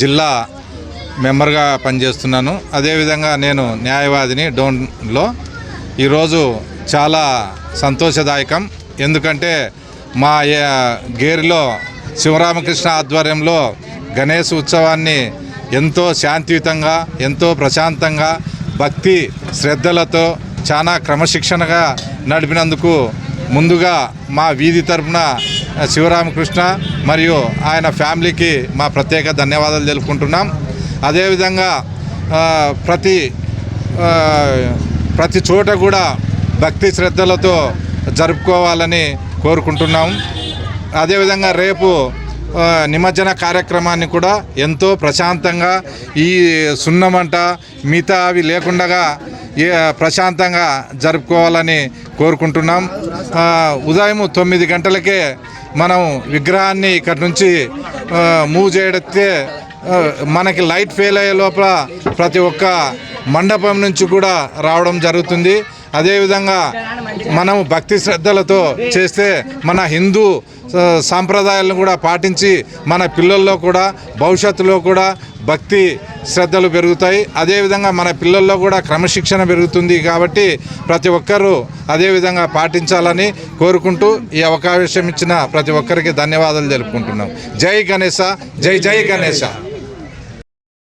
జిల్లా మెంబర్గా పనిచేస్తున్నాను. అదేవిధంగా నేను న్యాయవాదిని డోన్లో ఈరోజు చాలా సంతోషదాయకం. ఎందుకంటే మా గేరిలో శివరామకృష్ణ ఆధ్వర్యంలో గణేష్ ఉత్సవాన్ని ఎంతో శాంతియుతంగా ఎంతో ప్రశాంతంగా భక్తి శ్రద్ధలతో చాలా క్రమశిక్షణగా నడిపినందుకు ముందుగా మా వీధి తరపున శివరామకృష్ణ మరియు ఆయన ఫ్యామిలీకి మా ప్రత్యేక ధన్యవాదాలు తెలుపుకుంటున్నాం. అదేవిధంగా ప్రతి ప్రతి చోట కూడా భక్తి శ్రద్ధలతో జరుపుకోవాలని కోరుకుంటున్నాం. అదేవిధంగా రేపు నిమజ్జన కార్యక్రమాన్ని కూడా ఎంతో ప్రశాంతంగా ఈ సున్నమంట మిగతా అవి లేకుండా ప్రశాంతంగా జరుపుకోవాలని కోరుకుంటున్నాం. ఉదయం తొమ్మిది గంటలకే మనం విగ్రహాన్ని ఇక్కడ నుంచి మూవ్ చేయడితే మనకి లైట్ ఫెయిల్ అయ్యే లోపల ప్రతి ఒక్క మండపం నుంచి కూడా రావడం జరుగుతుంది. అదేవిధంగా మనం భక్తి శ్రద్ధలతో చేస్తే మన హిందూ సాంప్రదాయాలను కూడా పాటించి మన పిల్లల్లో కూడా భవిష్యత్తులో కూడా భక్తి శ్రద్ధలు పెరుగుతాయి. అదేవిధంగా మన పిల్లల్లో కూడా క్రమశిక్షణ పెరుగుతుంది కాబట్టి ప్రతి ఒక్కరూ అదేవిధంగా పాటించాలని కోరుకుంటూ ఈ అవకాశం ఇచ్చిన ప్రతి ఒక్కరికి ధన్యవాదాలు తెలుపుకుంటున్నాం. జై గణేశ జై జై గణేశ.